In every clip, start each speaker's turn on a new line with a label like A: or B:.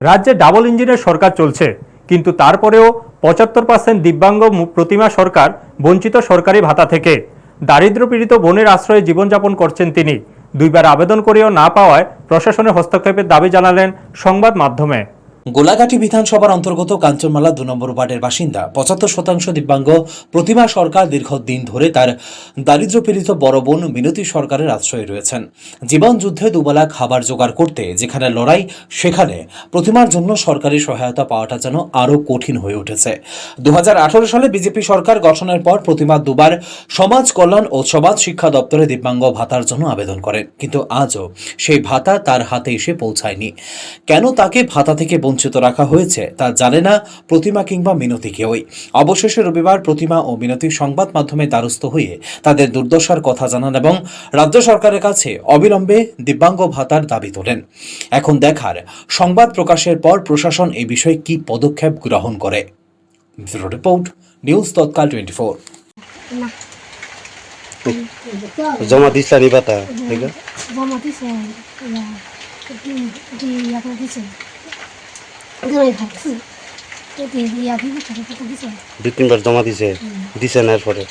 A: রাজ্যে ডাবল ইঞ্জিনের সরকার চলছে, কিন্তু তারপরেও পঁচাত্তর পার্সেন্ট দিব্যাঙ্গ প্রতিমা সরকার বঞ্চিত সরকারি ভাতা থেকে। দারিদ্র্যপীড়িত বনের আশ্রয়ে জীবনযাপন করছেন তিনি। দুইবার আবেদন করেও না পাওয়ায় প্রশাসনের হস্তক্ষেপের দাবি জানালেন সংবাদ মাধ্যমে।
B: গোলাঘাটি বিধানসভার অন্তর্গত কাঞ্চনমালা দু নম্বর ওয়ার্ডের বাসিন্দা। পঁচাত্তর শতাংশ দিব্যাঙ্গ। প্রতিমা সরকার দীর্ঘদিন ধরে তার দারিদ্র্যপীড়িত বড় বোন মিনতি সরকারের আশ্রয়ে রয়েছেন। জীবন যুদ্ধে দুবেলা খাবার জোগাড় করতে যেখানে লড়াই, সেখানে প্রতিমার জন্য সরকারি সহায়তা পাওয়াটা যেন আরও কঠিন হয়ে উঠেছে। দু হাজার আঠারো সালে বিজেপি সরকার গঠনের পর প্রতিমা দুবার সমাজ কল্যাণ ও সমাজ শিক্ষা দপ্তরে দিব্যাঙ্গ ভাতার জন্য আবেদন করেন। কিন্তু আজও সেই ভাতা তার হাতে এসে পৌঁছায়নি। কেন তাকে ভাতা থেকে বঞ্চিত রাখা হয়েছে তা জানে না প্রতিমা কিংবা মিনতি কেউই। অবশেষে রবিবার প্রতিমা ও মিনতি সংবাদ মাধ্যমে দ্বারস্থ হয়ে তাদের দুর্দশার কথা জানান এবং রাজ্য সরকারের কাছে অবিলম্বে দিব্যাঙ্গ ভাতার দাবি তোলেন। এখন দেখার সংবাদ প্রকাশের পর প্রশাসন এই বিষয়ে কি পদক্ষেপ গ্রহণ করে। Report news Tatkal twenty four
C: জমা নি পাতা আছে?
D: জমা দিছে?
C: দুই তিনবার জমা দিছে। দিছে না এরপরে?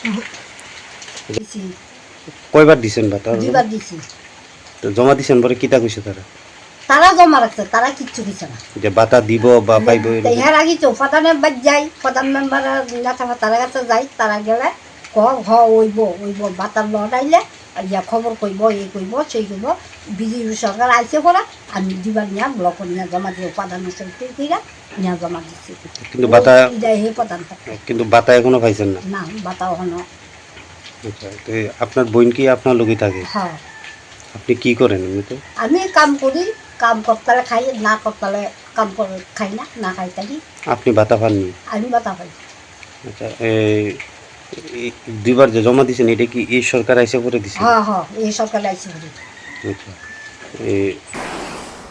C: কয়বার দিছেন ভাতা
E: দুইবার দিছি।
C: তো জমা দিছেন পরে কিতা কইছে তারা?
E: তারা জমা রাখছে তারা কিচ্ছু দিছে না।
C: যে ভাতা দিব বা পাইব এরকম?
E: ইহার আগে তো প্রধানের বাদ যাই প্রধান মেম্বার না থাকা তারা কাছে যাই তারা গেলে ক হ ওইব ওইব বাতার লড়াইলে ইয়া খবর কইব এই কইব সেই কইব। বিজেপি সরকার আইসে পড়া আমি দিবার নিয়া ব্লক নিয়ে জমা দিয়ে সঙ্গে কইরা নিয়ে জমা দিচ্ছি
C: কিন্তু বাতা
E: হে প্রধান
C: কিন্তু বাতা এখনও পাইছেন না?
E: না বাতা হনো
C: আচ্ছা তো আপনার বোন কি আপনার লোকই থাকে?
E: হ্যাঁ।
C: আপনি কি করেন এমনিতে?
E: আমি কাম করি কাম করতালে খাই না করতালে কাম করে খাই না না খাই থাকি।
C: আপনি ভাতা পাননি?
E: আমি বাতা পাই।
C: আচ্ছা দুইবার যে জমা দিছেন এটা কি এই সরকার আইসা করে দিছে
E: হ্যাঁ হ্যাঁ এই সরকার আইসা করে
C: আচ্ছা। এই